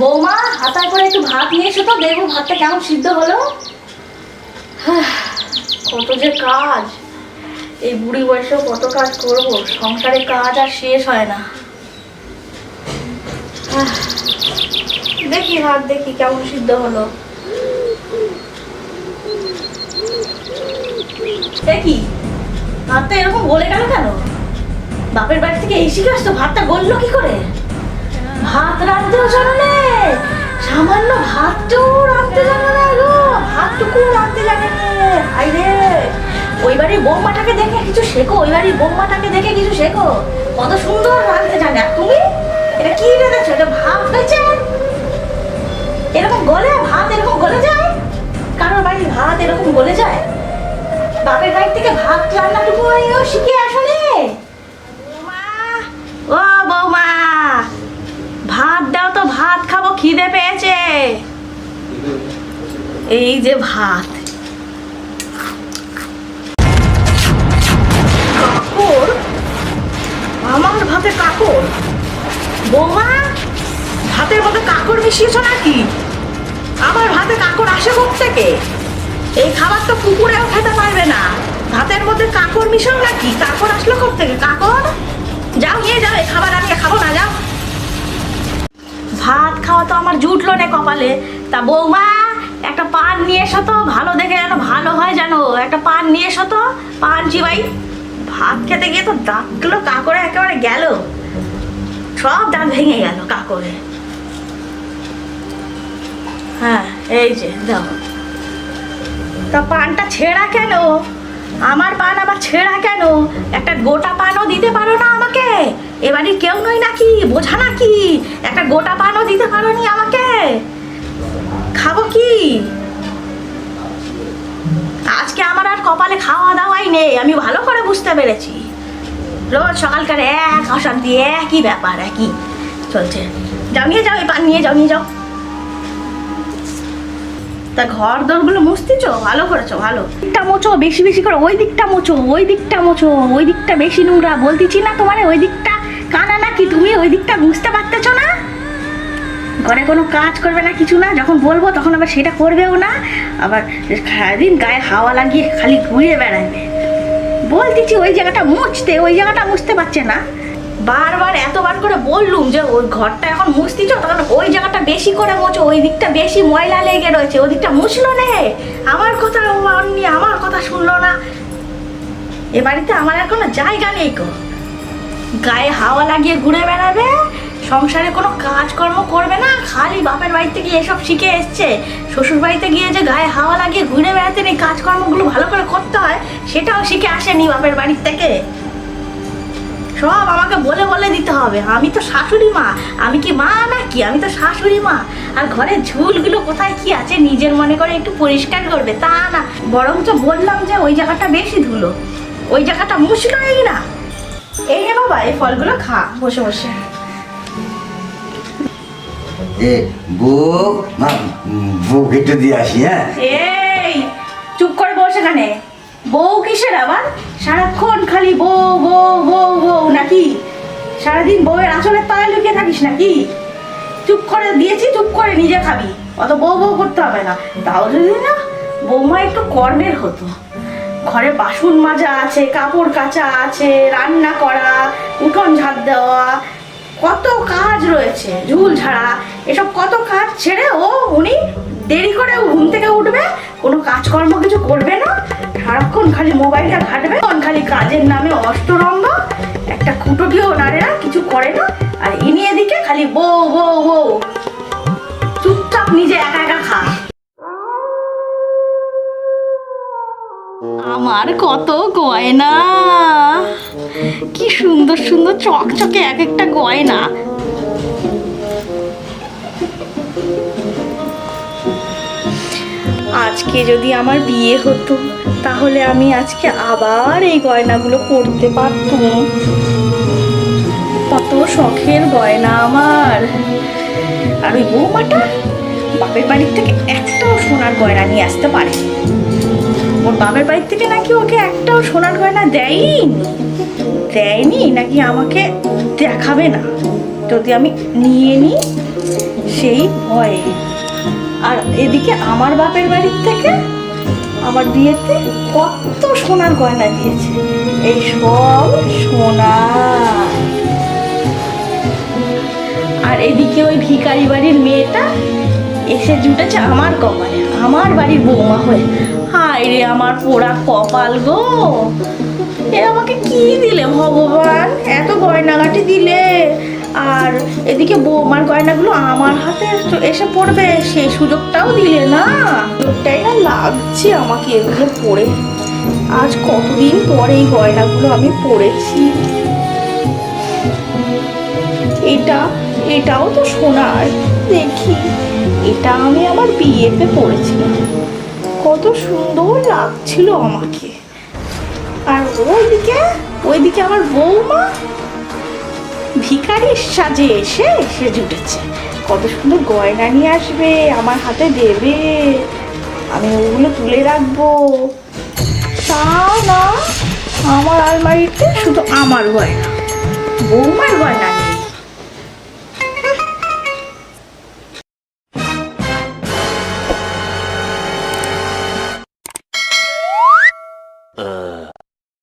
বৌমা হাতায় করে একটু ভাত নিয়ে এসো তো? দেখব ভাতটা কেমন সিদ্ধ হলো। কত যে কাজ। এই বুড়ি বয়সেও কত কাজ করব? সংসারে কাজ আর শেষ হয় না। দেখি ভাত, দেখি কেমন সিদ্ধ হলো। দেখি। ভাতটা এরকম গলে গেল কেন? বাপের বাড়ি থেকে এই শিখে আসতো, ভাতটা গললো কি করে? ভাত রাঁধতেও জানো না, সামান্য ভাতটাও রাঁধতে জানো না গো, ভাতটুকু রাঁধতে জানে হাই রে। ওই বাড়ির বৌমাটাকে দেখে কিছু শেখো, ওই বাড়ির বৌমাটাকে দেখে কিছু শেখো, কত সুন্দর রাঁধতে জানে। আর তুমি? এটা কি রেঁধেছো? এটা ভাত হয়েছে? এরকম গলে, ভাত এরকম গলে যায়? কারোর বাড়ির ভাত এরকম গলে যায়? বাপের বাড়ি থেকে ভাত রান্নাটুকু শিখে ও বৌমা। ভাত দাও তো, ভাত খাব, খিদে পেয়েছে। এই যে ভাত। আমার ভাতে কাকর? বৌমা, ভাতের মধ্যে কাকর মিশিয়েছ নাকি? আমার ভাতে কাকর আসে থেকে এই খাবার তো কুকুরেও খেতে পারবে না। ভাতের মধ্যে কাকর মিশাও নাকি? কাকর আসলো থেকে কাকর? যাও, নিয়ে যাও এই খাবার আমি খাব না যাও ভাত খাওয়া তো আমার জুটলো না কপালে। তা বৌমা, একটা পান নিয়ে এসো তো, ভালো দেখে যেন ভালো হয় জানো একটা পান নিয়ে এসো তো, পান চিবাই ভাত খেতে গিয়ে তো দাঁতগুলো কাকরে একেবারে গেল। সব দাঁত ভেঙে গেল কাকরে হ্যাঁ এই যে, দাও। তা পানটা ছেঁড়া কেন? আমার পান আবার ছেঁড়া কেন? একটা গোটা পানও দিতে পারো না আমাকে? এবারে কেউ নই নাকি? বোঝা নাকি? একটা গোটা পানও দিতে পারো নি আমাকে। খাব কি? আজকে আমার আর কপালে খাওয়া দাওয়াই নেই, আমি ভালো করে বুঝতে পেরেছি। রোজ সকালকার এক অশান্তি, একই ব্যাপার, একই। চলছে। যাও, নিয়ে যাও, এই পান নিয়ে যাও নিয়ে যাও। তা ঘর দরগুলো মুছতেছো? ভালো করেছ, ভালো। দিকটা মোছো, বেশি বেশি করে, ওই দিকটা মোছো, ওই দিকটা মোছো, ওই দিকটা বেশি নোংরা, বলতেছি না তোমার, ওই দিকটা কানা নাকি? তুমি ওই দিকটা বুঝতে পারতেছো না? ঘরে কোনো কাজ করবে না কিছু না? যখন বলব তখন আবার সেটা করবেও না। আবার সারাদিন গায়ে হাওয়া লাগিয়ে খালি ঘুরে বেড়াবে বলতেছি ওই জায়গাটা মুছতে, ওই জায়গাটা মুছতে পারছে না। বারবার এতবার করে বললুম যে ওই ঘরটা এখন মুছতিছ? তখন ওই জায়গাটা বেশি করে মোছো, ওই দিকটা বেশি ময়লা লেগে রয়েছে, ওই দিকটা মুছলো নে। আমার কথা অন্য আমার কথা শুনলো না। এ বাড়িতে আমার আর কোনো জায়গা নেই কো গায়ে হাওয়া লাগিয়ে ঘুরে বেড়াবে, সংসারে কোনো কাজকর্ম করবে না, খালি বাপের বাড়িতে গিয়ে এসব শিখে এসছে। শ্বশুর বাড়িতে গিয়ে যে গায়ে হাওয়া লাগিয়ে ঘুরে বেড়াতে নেই, কাজকর্মগুলো ভালো করে করতে হয়, সেটাও শিখে আসেনি বাপের বাড়ির থেকে। সব আমাকে বলে বলে দিতে হবে, আমি তো শাশুড়ি মা, আমি কি মা নাকি আমি তো শাশুড়ি মা। আর ঘরের ঝুলগুলো কোথায় কি আছে নিজের মনে করে একটু পরিষ্কার করবে, তা না। বরঞ্চ বললাম যে ওই জায়গাটা বেশি ধুলো, ওই জায়গাটা মুশকিলই না। এই রে বাবা এই ফলগুলো খা বসে বসে। এ বউ মা বউকে একটু দিয়ে আসি হ্যাঁ? এই চুপ করে বসে এখানে। বউ কিসের আবার? সারাক্ষণ খালি বউ বউ বউ বউ নাকি? সারাদিন বউয়ের আঁচলের তলায় লুকিয়ে থাকিস নাকি? চুপ করে দিয়েছি চুপ করে নিজে খাবি। অত বউ বউ করতে হবে না। তাও যদি না বৌমা একটু কর্মের হতো। ঘরে বাসন মাজা আছে, কাপড় কাচা আছে, রান্না করা, উঠোন ঝাড় দেওয়া, কত কাজ রয়েছে, ঝুল ঝাড়া, এসব কত কাজ ছেড়ে ও উনি দেরি করে ঘুম থেকে উঠবে, কোনো কাজকর্ম কিছু করবে না, সারাক্ষণ খালি মোবাইলটা ঘাটবে খালি কাজের নামে অষ্টরম্ভ একটা খুঁটোটিও নাড়ে না কিছু করে না, আর ইনি এদিকে খালি বউ বউ বউ, চুপচাপ নিজে একা একা খা। আমার কত গয়না? কি সুন্দর সুন্দর চকচকে এক একটা গয়না। আজকে যদি আমার বিয়ে হতো, তাহলে আমি আজকে আবার এই গয়নাগুলো পরতে পারতাম। কত শখের গয়না আমার। আর ওই বৌমাটা বাপের বাড়ির থেকে একটাও সোনার গয়না নিয়ে আসতে পারে ওর বাপের বাড়ির থেকে নাকি ওকে একটাও সোনার গয়না দেয়নি? দেয়নি? নাকি আমাকে দেখাবে না? যদি আমি নিয়ে নিই, সেই ভয়ে। আর এদিকে আমার বাপের বাড়ির থেকে আমার বিয়েতে কত সোনার গয়না দিয়েছে। এই সব সোনা। আর এদিকে ওই ভিকারি বাড়ির মেয়েটা এসে জুটেছে আমার কপালে। আমার বাড়ির বৌমা হয়ে। হায় রে আমার পোড়া কপাল গো। এ আমাকে কি দিলে ভগবান? এত গয়নাগাটি দিলে। আর এদিকে বৌমার গয়নাগুলো আমার হাতে এসে পড়বে, সেই সুযোগটাও দিলে না। সুযোগটাই না লাগছে আমাকে এগুলো পড়ে। আজ কতদিন পরে এই গয়নাগুলো আমি পরেছি এটা, এটাও তো সোনার। দেখি। এটা আমি আমার বিয়েতে পড়েছিলাম। কত সুন্দর লাগছিল আমাকে। আর ওইদিকে ওইদিকে আমার বৌমা ভিখারির সাজে এসে এসে জুটেছে। কত সুন্দর গয়না নিয়ে আসবে, আমার হাতে দেবে। আমি ওগুলো তুলে রাখব। না, আমার আলমারিতে শুধু আমার গয়না, বৌমার গয়না।